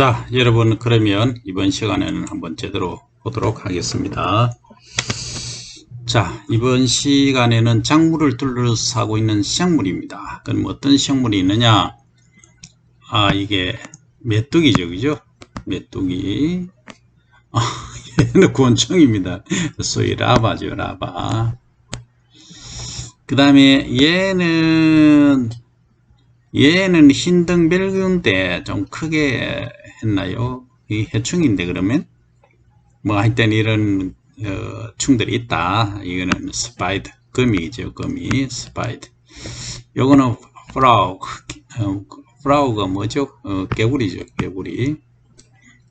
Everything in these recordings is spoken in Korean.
자, 여러분, 그러면 이번 시간에는 한번 제대로 보도록 하겠습니다. 자, 이번 시간에는 작물을 둘러싸고 있는 식물입니다. 그럼 어떤 식물이 있느냐? 아, 이게 메뚜기죠, 그죠? 메뚜기. 아, 얘는 곤충입니다. 소위 라바죠, 라바. 그 다음에 얘는 얘는 흰등별근데 좀 크게 했나요? 이 해충인데 그러면 뭐 하여튼 이런 어, 충들이 있다. 이거는 스파이드 거미죠, 거미 스파이드. 요거는 프라우 어, 프라우가 뭐죠? 어, 개구리죠, 개구리.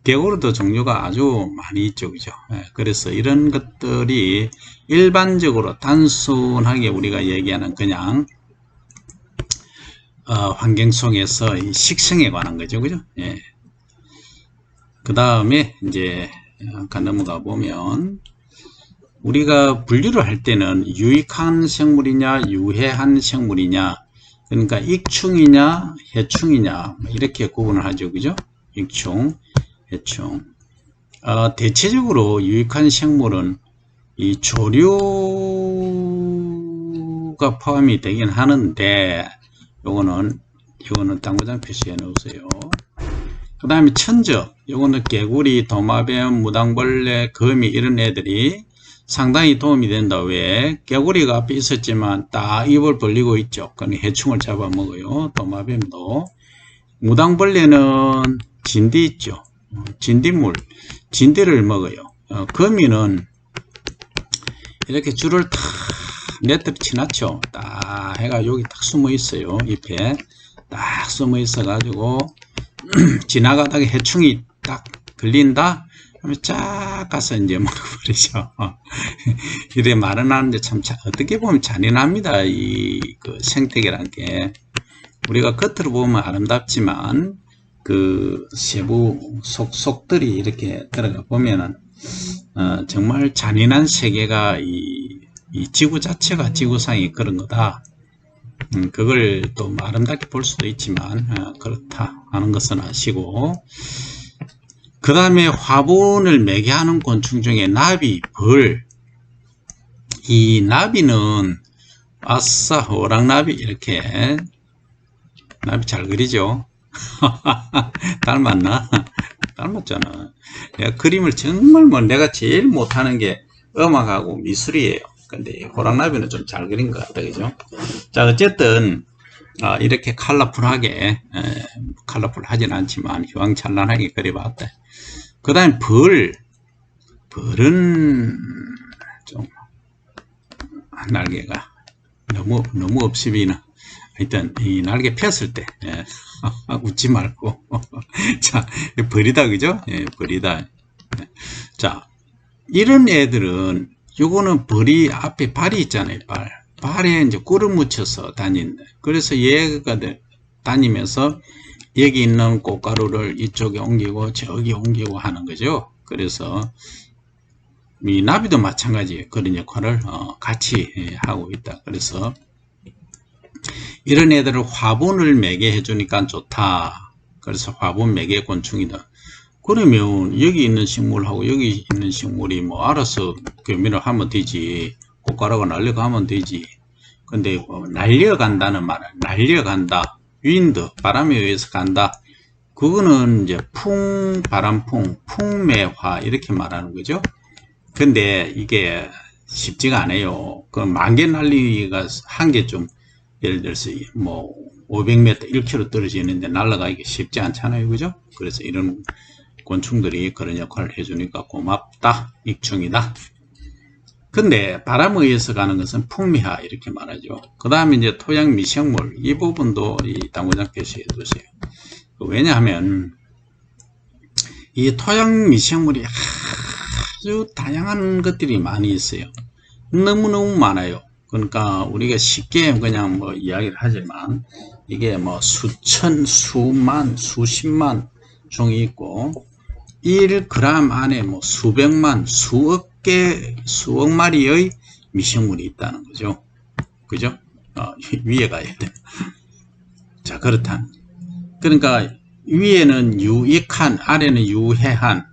개구리도 종류가 아주 많이 있죠, 그죠? 예, 그래서 이런 것들이 일반적으로 단순하게 우리가 얘기하는 그냥 어, 환경 속에서 이 식성에 관한 거죠, 그죠? 예. 그 다음에 이제 아까 넘어가 보면 우리가 분류를 할 때는 유익한 생물이냐 유해한 생물이냐 그러니까 익충이냐 해충이냐 이렇게 구분을 하죠, 그죠? 익충, 해충. 어, 대체적으로 유익한 생물은 이 조류가 포함이 되긴 하는데 요거는 요거는 당구장 표시해 놓으세요. 그 다음에 천적 요거는 개구리, 도마뱀, 무당벌레, 거미 이런 애들이 상당히 도움이 된다. 왜? 개구리가 앞에 있었지만 딱 입을 벌리고 있죠. 그건 해충을 잡아먹어요. 도마뱀도. 무당벌레는 진디 있죠. 어, 진딧물, 진디를 먹어요. 어, 거미는 이렇게 줄을 탁 네트를 치놨죠. 딱 해가 여기 딱 숨어 있어요. 잎에 딱 숨어 있어 가지고 지나가다가 해충이 딱 걸린다. 그러면 쫙 가서 이제 먹어버리죠. 이래 말은 하는데 참 자, 어떻게 보면 잔인합니다. 이 그 생태계란 게 우리가 겉으로 보면 아름답지만 그 세부 속 속들이 이렇게 들어가 보면은 어, 정말 잔인한 세계가 이, 이 지구 자체가 지구상이 그런 거다. 음, 그걸 또 아름답게 볼 수도 있지만 어, 그렇다 하는 것은 아시고 그 다음에 화분을 매개 하는 곤충 중에 나비, 벌. 이 나비는 아싸 호랑나비 이렇게 나비 잘 그리죠? 닮았나? 닮았잖아. 내가 그림을 정말 뭐 내가 제일 못하는 게 음악하고 미술이에요. 근데 호랑나비는 좀 잘 그린 것 같다, 그죠? 자, 어쨌든, 아, 이렇게 컬러풀하게, 에, 컬러풀하진 않지만 휘황찬란하게 그려봤다. 그 다음에 벌. 벌은 좀, 날개가 너무, 너무 없으면 하여튼, 이 날개 폈을 때, 예, 웃지 말고. 자, 벌이다, 그죠? 예, 벌이다. 자, 이런 애들은 요거는 벌이 앞에 발이 있잖아요, 발. 발에 이제 꿀을 묻혀서 다닌다. 그래서 얘가 다니면서 여기 있는 꽃가루를 이쪽에 옮기고 저기 옮기고 하는 거죠. 그래서 이 나비도 마찬가지 그런 역할을 어, 같이 하고 있다. 그래서 이런 애들을 화분을 매게 해주니까 좋다. 그래서 화분 매개 곤충이다. 그러면 여기 있는 식물하고 여기 있는 식물이 뭐 알아서 교미를 하면 되지. 꽃가루가 날려가면 되지. 근데 뭐 날려간다는 말은 날려간다. 윈드, 바람에 의해서 간다. 그거는 이제 풍, 바람풍, 풍매화 이렇게 말하는 거죠. 근데 이게 쉽지가 않아요. 그 만개 날리기가 한 개 좀 예를 들어서 뭐 500m, 1km 떨어져 있는데 날아가기 쉽지 않잖아요. 그죠? 그래서 이런 곤충들이 그런 역할을 해주니까 고맙다, 익충이다. 근데 바람에 의해서 가는 것은 풍미하 이렇게 말하죠. 그 다음에 이제 토양 미생물 이 부분도 이 당구장 표시해 두세요. 왜냐하면 이 토양 미생물이 아주 다양한 것들이 많이 있어요. 너무너무 많아요. 그러니까 우리가 쉽게 그냥 뭐 이야기를 하지만 이게 뭐 수천, 수만, 수십만 종이 있고 1g 안에 뭐 수백만, 수억 개, 수억 마리의 미생물이 있다는 거죠. 그죠? 어, 위에 가야 돼. 자, 그렇다. 그러니까 위에는 유익한, 아래는 유해한.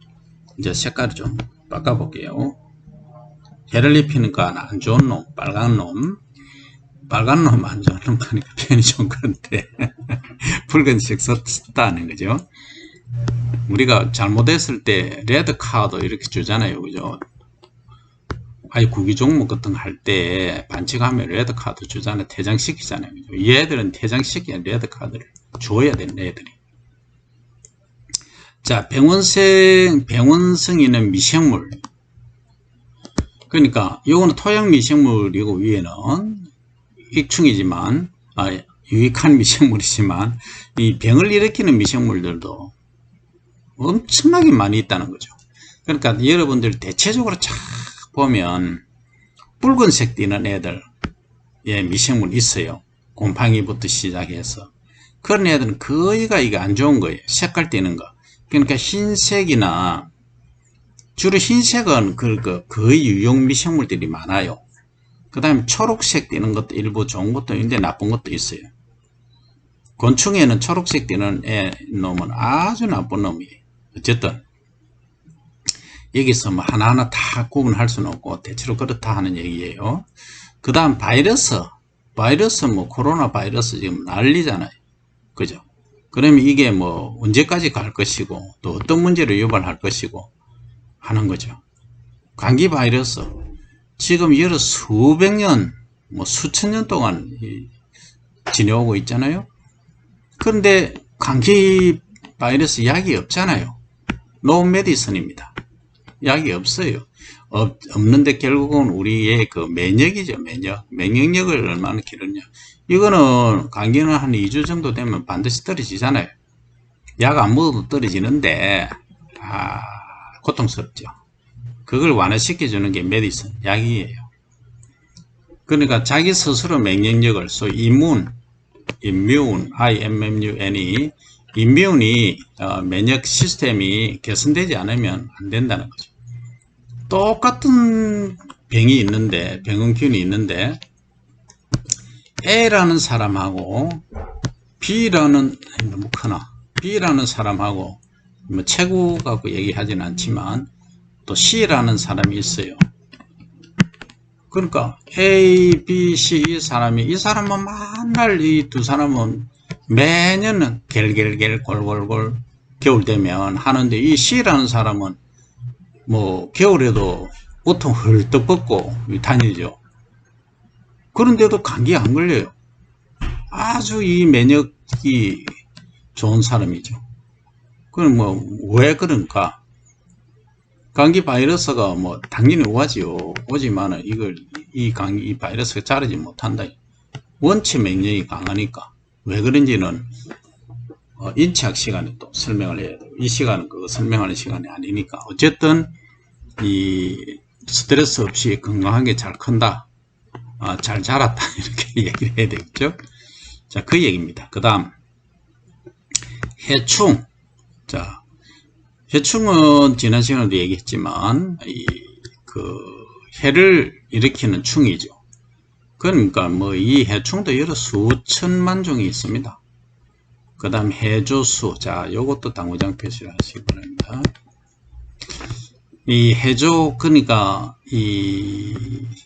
이제 색깔을 좀 바꿔볼게요. 해를 입히는 거안 좋은 놈, 빨간 놈. 빨간 놈 안 좋은 놈 하니까 표현이 좀 그런데. 붉은색 썼다는 거죠. 우리가 잘못했을 때 레드 카드 이렇게 주잖아요. 그죠? 아니 구기 종목 같은 거 할 때 반칙하면 레드 카드 주잖아요. 퇴장시키잖아요. 그죠? 얘들은 퇴장시키는 레드 카드를 줘야 되는 애들이. 자, 병원생, 병원성이는 미생물. 그러니까, 요거는 토양 미생물이고, 위에는 익충이지만, 아, 유익한 미생물이지만, 이 병을 일으키는 미생물들도 엄청나게 많이 있다는 거죠. 그러니까 여러분들 대체적으로 쫙 보면, 붉은색 띠는 애들, 예, 미생물 있어요. 곰팡이부터 시작해서. 그런 애들은 거의가 이게 안 좋은 거예요. 색깔 띠는 거. 그러니까 흰색이나 주로 흰색은 그, 그 거의 유용 미생물들이 많아요. 그 다음에 초록색 띠는 것도 일부 좋은 것도 있는데 나쁜 것도 있어요. 곤충에는 초록색 띠는 애 놈은 아주 나쁜 놈이에요. 어쨌든 여기서 뭐 하나하나 다 구분할 수는 없고 대체로 그렇다 하는 얘기예요. 그 다음 바이러스 바이러스 뭐 코로나 바이러스 지금 난리잖아요. 그죠? 그러면 이게 뭐 언제까지 갈 것이고 또 어떤 문제를 유발할 것이고 하는 거죠. 감기 바이러스 지금 여러 수백 년, 뭐 수천 년 동안 지내오고 있잖아요. 그런데 감기 바이러스 약이 없잖아요. 노 메디슨입니다. 약이 없어요. 없, 없는데 결국은 우리의 그 면역이죠, 면역. 면역력을 얼마나 기르냐. 이거는 감기는 한 2주 정도 되면 반드시 떨어지잖아요. 약 안 먹어도 떨어지는데, 아, 고통스럽죠. 그걸 완화시켜주는 게 메디슨, 약이에요. 그러니까 자기 스스로 면역력을, 소위 이문, 임뮤운, IMMUN이, 임뮤운이 어, 면역 시스템이 개선되지 않으면 안 된다는 거죠. 똑같은 병이 있는데, 병원균이 있는데, A라는 사람하고 B라는 너무 크나 B라는 사람하고 뭐 최고 갖고 얘기하지는 않지만 또 C라는 사람이 있어요. 그러니까 A, B, C 이 사람이 이 사람은 만날 이 두 사람은 매년 겔겔겔 골골골 겨울 되면 하는데 이 C라는 사람은 뭐 겨울에도 보통 헐떡 벗고 다니죠. 그런데도 감기 안 걸려요. 아주 이 면역이 좋은 사람이죠. 그럼 뭐, 왜 그런가? 감기 바이러스가 뭐, 당연히 오지요. 오지만은 이걸, 이 감기, 이 바이러스가 자르지 못한다. 원체免疫이 강하니까. 왜 그런지는, 어, 인체학 시간에 또 설명을 해야 돼요. 이 시간은 그거 설명하는 시간이 아니니까. 어쨌든, 이 스트레스 없이 건강하게 잘 큰다. 어, 잘 자랐다 이렇게 얘기를 해야 되겠죠 자 그 얘기입니다 그 다음 해충 자 해충은 지난 시간에도 얘기했지만 이 그 해를 일으키는 충이죠 그러니까 뭐 이 해충도 여러 수천만 종이 있습니다 그 다음 해조수 자 요것도 당구장 표시를 하시기 바랍니다 이 해조 그러니까 이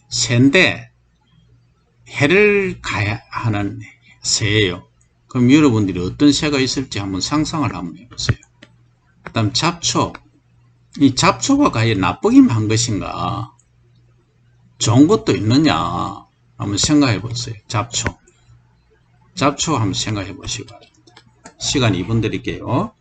새인데 해를 가야 하는 새예요. 그럼 여러분들이 어떤 새가 있을지 한번 상상을 한번 해보세요. 그 다음 잡초. 이 잡초가 과연 나쁘긴 한 것인가? 좋은 것도 있느냐? 한번 생각해 보세요. 잡초. 잡초 한번 생각해 바랍니다. 시간 2분 드릴게요.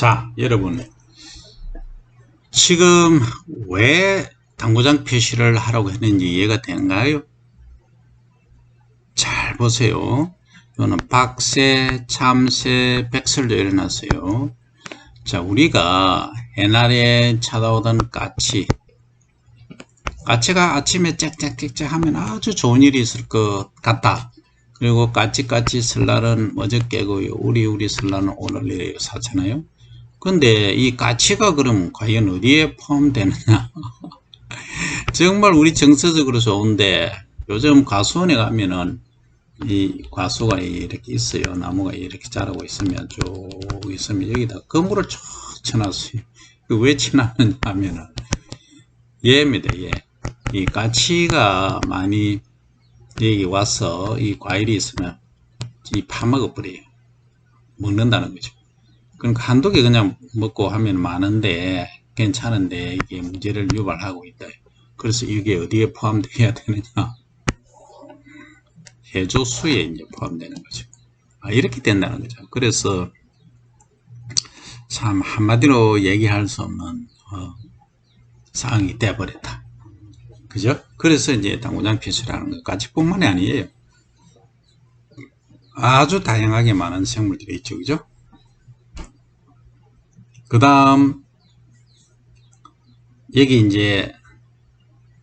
자, 여러분. 지금 왜 당구장 표시를 하라고 했는지 이해가 되는가요? 잘 보세요. 이거는 박새, 참새, 백설도 일어났어요. 자, 우리가 옛날에 찾아오던 까치. 까치가 아침에 짹짹짹짹 하면 아주 좋은 일이 있을 것 같다. 그리고 까치까치 설날은 어저께고요. 우리 우리 설날은 오늘 이래요. 사잖아요. 근데 이 까치가 그럼 과연 어디에 포함되느냐? 정말 우리 정서적으로 좋은데 요즘 과수원에 가면은 이 과수가 이렇게 있어요. 나무가 이렇게 자라고 있으면 쭉 있으면 여기다 건물을 쭉 쳐놨어요. 왜 치놨느냐 하면은 얘입니다. 얘. 이 까치가 많이 여기 와서 이 과일이 있으면 이 파먹어 버려요. 먹는다는 거죠. 그러니까 한두 개 그냥 먹고 하면 많은데 괜찮은데 이게 문제를 유발하고 있다. 그래서 이게 어디에 포함되어야 되느냐? 해조수에 이제 포함되는 거죠. 아, 이렇게 된다는 거죠. 그래서 참 한마디로 얘기할 수 없는 어, 상황이 돼버렸다. 그죠? 그래서 이제 당구장 피수라는 것까지뿐만이 아니에요. 아주 다양하게 많은 생물들이 있죠. 그죠? 그 다음 여기 이제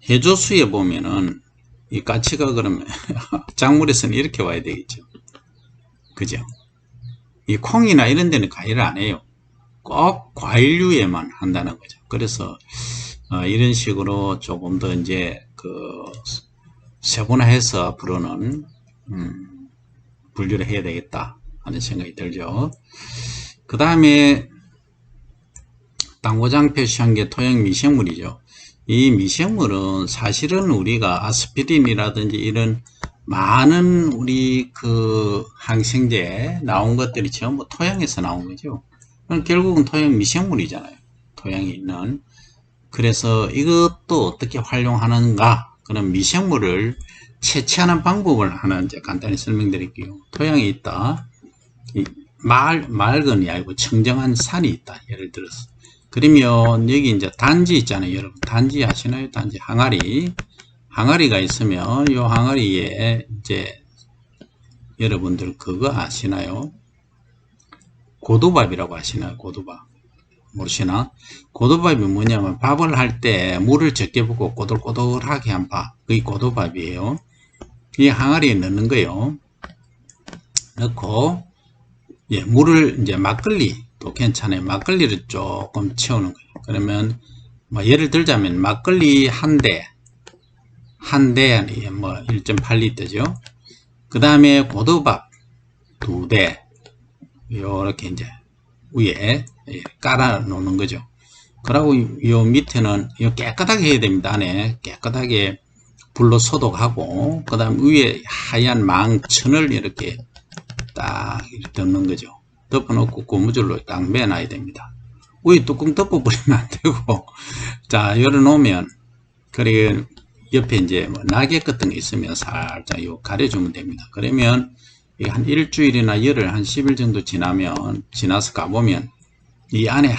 해조수에 보면은 이 가치가 그러면 작물에서는 이렇게 와야 되겠죠. 그죠? 이 콩이나 이런 데는 과일을 안 해요. 꼭 과일류에만 한다는 거죠. 그래서 어, 이런 식으로 조금 더 이제 그 세분화해서 부르는 음, 분류를 해야 되겠다 하는 생각이 들죠. 그 다음에 당고장 표시한 게 토양 미생물이죠. 이 미생물은 사실은 우리가 아스피린이라든지 이런 많은 우리 그 항생제 나온 것들이 전부 토양에서 나온 거죠. 결국은 토양 미생물이잖아요. 토양에 있는. 그래서 이것도 어떻게 활용하는가? 그런 미생물을 채취하는 방법을 하나 이제 간단히 설명드릴게요. 토양에 있다. 말, 맑은 이 아니고 청정한 산이 있다. 예를 들어서. 그러면 여기 이제 단지 있잖아요. 여러분 단지 아시나요? 단지 항아리 항아리가 있으면 이 항아리에 이제 여러분들 그거 아시나요? 고두밥이라고 아시나요? 고두밥 모르시나? 고두밥이 뭐냐면 밥을 할 때 물을 적게 붓고 꼬들꼬들하게 한 밥. 그게 고두밥이에요. 이 항아리에 넣는 거예요. 넣고 예, 물을 이제 막걸리 또 괜찮아요. 막걸리를 조금 채우는 거예요. 그러면 뭐 예를 들자면 막걸리 한 대, 한 대, 뭐 1.8리터죠. 그 다음에 고두밥 두 대, 요렇게 이제 위에 깔아 놓는 거죠. 그리고 요 밑에는 요 깨끗하게 해야 됩니다. 안에 깨끗하게 불로 소독하고 그 다음 위에 하얀 망천을 이렇게 딱 이렇게 넣는 거죠. 덮어놓고 고무줄로 딱 매놔야 됩니다. 위에 뚜껑 덮어버리면 안 되고 자 열어놓으면 그리고 옆에 이제 뭐 낙엽 같은 게 있으면 살짝 요 가려주면 됩니다. 그러면 한 일주일이나 열흘 한 10일 정도 지나면 지나서 가보면 이 안에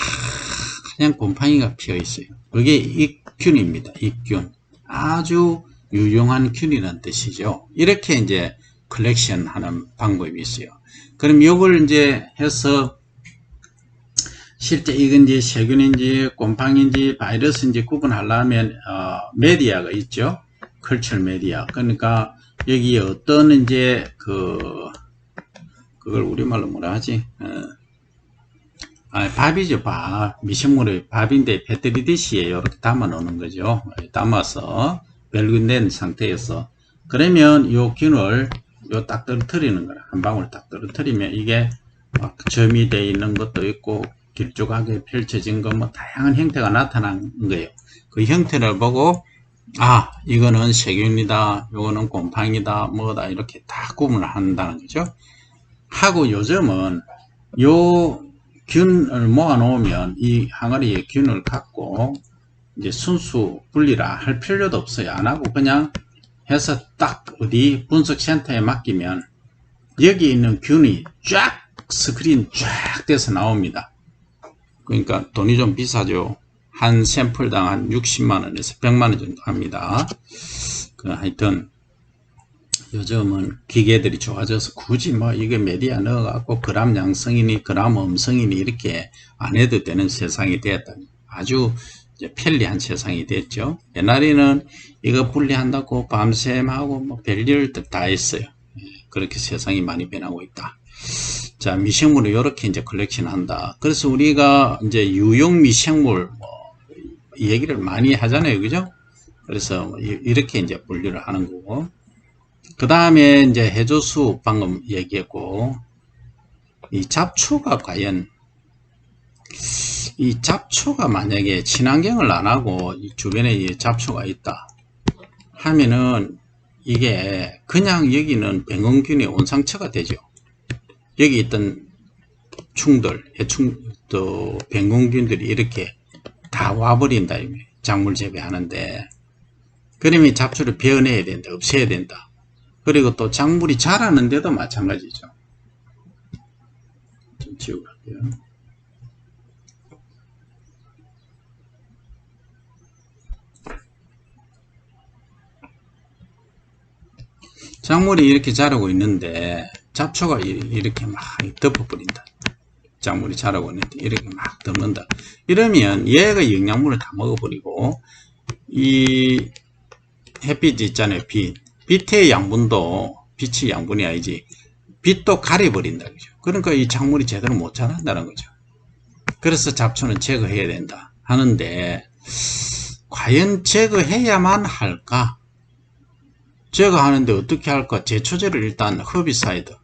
하얀 곰팡이가 피어 있어요. 그게 익균입니다. 익균. 아주 유용한 균이라는 뜻이죠. 이렇게 이제 컬렉션 하는 방법이 있어요. 그럼 이걸 이제 해서 실제 이건지 세균인지 곰팡인지 바이러스인지 구분하려면 어, 메디아가 있죠. 컬처 메디아. 그러니까 여기 어떤 이제 그 그걸 우리말로 뭐라 하지? 어, 아, 밥이죠, 밥. 미생물의 밥인데 배터리듯이 이렇게 담아 놓는 거죠. 담아서 벨균된 상태에서 그러면 요 균을 요 딱 떨어뜨리는 거라. 한 방울 딱 떨어뜨리면 이게 막 점이 되어 있는 것도 있고 길쭉하게 펼쳐진 것 뭐 다양한 형태가 나타난 거예요. 그 형태를 보고 아 이거는 세균이다 요거는 곰팡이다 뭐다 이렇게 다 구분을 한다는 거죠. 하고 요즘은 요 균을 모아 놓으면 이 항아리에 균을 갖고 이제 순수 분리라 할 필요도 없어요. 안 하고 그냥 해서 딱 어디 분석센터에 맡기면 여기 있는 균이 쫙 스크린 쫙 돼서 나옵니다. 그러니까 돈이 좀 비싸죠. 한 샘플당 한 60만원에서 100만원 정도 합니다. 그 하여튼 요즘은 기계들이 좋아져서 굳이 뭐 이게 메디아 넣어갖고 그람 양성이니 그람 음성이니 이렇게 안 해도 되는 세상이 되었다. 아주 편리한 세상이 됐죠. 옛날에는 이거 분리한다고 밤샘하고 뭐 별일 다 했어요. 예, 그렇게 세상이 많이 변하고 있다. 자, 미생물을 이렇게 이제 컬렉션 한다. 그래서 우리가 이제 유용 미생물 뭐 얘기를 많이 하잖아요. 그죠? 그래서 뭐 이- 이렇게 이제 분류를 하는 거고. 그 다음에 이제 해조수 방금 얘기했고, 이 잡초가 과연, 이 잡초가 만약에 친환경을 안 하고 이 주변에 이 잡초가 있다 하면은 이게 그냥 여기는 병원균의 온상처가 되죠. 여기 있던 충들, 해충, 또 병원균들이 이렇게 다 와버린다. 작물 재배하는데. 그러면 잡초를 베어내야 된다. 없애야 된다. 그리고 또 작물이 자라는데도 마찬가지죠. 좀 지우고 갈게요. 작물이 이렇게 자라고 있는데 잡초가 이- 이렇게 막 덮어버린다. 작물이 자라고 있는데 이렇게 막 덮는다. 이러면 얘가 영양분을 다 먹어버리고 이 햇빛 있잖아요. 빛. 빛의 양분도 빛이 양분이 아니지. 빛도 가려버린다. 그죠? 그러니까 이 작물이 제대로 못 자란다는 거죠. 그래서 잡초는 제거해야 된다. 하는데 과연 제거해야만 할까? 제거하는데 어떻게 할까? 제초제를 일단 허비사이드.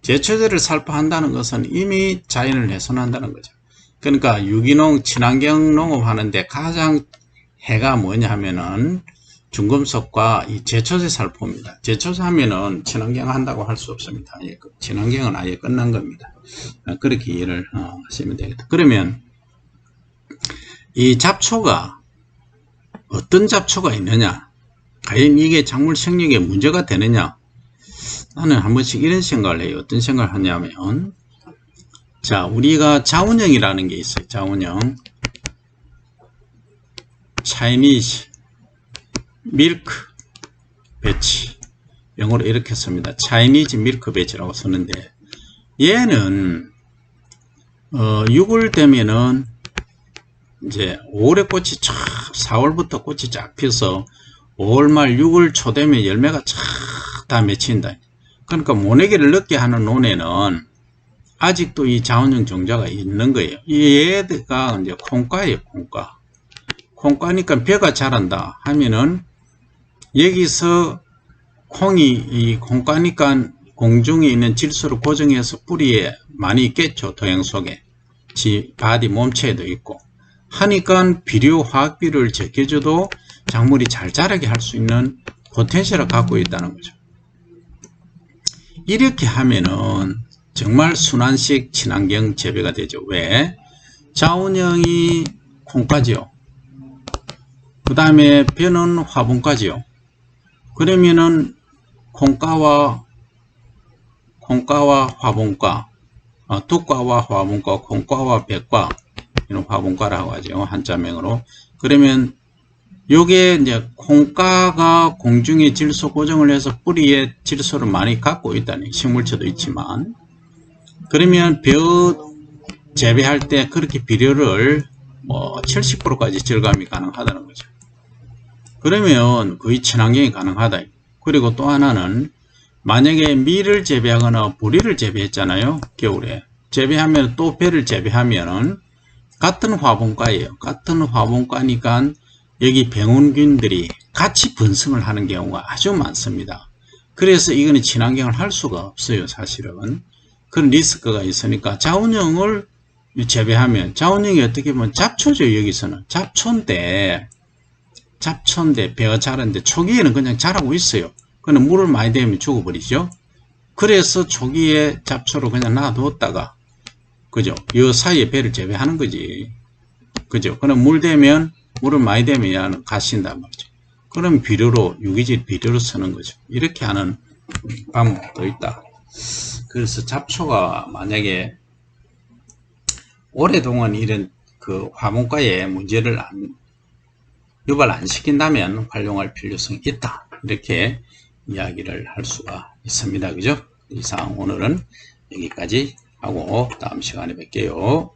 제초제를 살포한다는 것은 이미 자연을 훼손한다는 거죠. 그러니까 유기농, 친환경 농업 하는데 가장 해가 뭐냐 하면은 중금속과 이 제초제 살포입니다. 제초제 하면은 친환경 한다고 할 수 없습니다. 친환경은 아예 끝난 겁니다. 어, 그렇게 이해를 어, 하시면 되겠다. 그러면 이 잡초가 어떤 잡초가 있느냐? 과연 이게 작물 생육에 문제가 되느냐? 나는 한 번씩 이런 생각을 해요. 어떤 생각을 하냐면, 자, 우리가 자운형이라는 게 있어요. 자운형. 차이니즈, 밀크, 배치. 영어로 이렇게 씁니다. 차이니즈 밀크 배치라고 쓰는데, 얘는, 어, 6월 되면은, 이제 5월에 꽃이 쫙 4월부터 꽃이 쫙 펴서 5월 말 6월 초 되면 열매가 쫙다 맺힌다. 그러니까 모내기를 늦게 하는 논에는 아직도 이 자원형 종자가 있는 거예요. 이 얘가 이제 콩과예요, 콩과. 콩과니까 벼가 자란다 하면은 여기서 콩이 이 콩과니까 공중에 있는 질소를 고정해서 뿌리에 많이 있겠죠, 토양 속에. 지, 바디 몸체에도 있고. 하니까 비료 화학비를 적게 줘도 작물이 잘 자라게 할 수 있는 포텐셜을 갖고 있다는 거죠. 이렇게 하면은 정말 순환식 친환경 재배가 되죠. 왜? 자원형이 콩까지요. 그 다음에 벼는 화분까지요. 그러면은 콩가와 콩가와 화분과 어, 뚝과와 화분과 콩과와 백과 이런 화분과라고 하죠. 한자명으로. 그러면 요게 이제 콩가가 공중에 질소 고정을 해서 뿌리에 질소를 많이 갖고 있다니 식물체도 있지만 그러면 벼 재배할 때 그렇게 비료를 뭐 70%까지 절감이 가능하다는 거죠. 그러면 거의 친환경이 가능하다. 그리고 또 하나는 만약에 밀을 재배하거나 보리를 재배했잖아요. 겨울에. 재배하면 또 배를 재배하면은 같은 화분과예요. 같은 화분과니까 여기 병원균들이 같이 분성을 하는 경우가 아주 많습니다. 그래서 이거는 친환경을 할 수가 없어요, 사실은. 그런 리스크가 있으니까 자원형을 재배하면 자원형이 어떻게 보면 잡초죠, 여기서는. 잡초인데 잡초인데 배가 자라는데 초기에는 그냥 자라고 있어요. 그는 물을 많이 대면 죽어버리죠. 그래서 초기에 잡초로 그냥 놔두었다가 그죠? 이 사이에 배를 재배하는 거지. 그죠? 그럼 물 대면 물을 많이 대면 가신단 말이죠. 그럼 비료로 유기질 비료로 쓰는 거죠. 이렇게 하는 방법도 있다. 그래서 잡초가 만약에 오랫동안 이런 그 화문과에 문제를 안, 유발 안 시킨다면 활용할 필요성이 있다. 이렇게 이야기를 할 수가 있습니다. 그죠? 이상 오늘은 여기까지 하고 다음 시간에 뵐게요.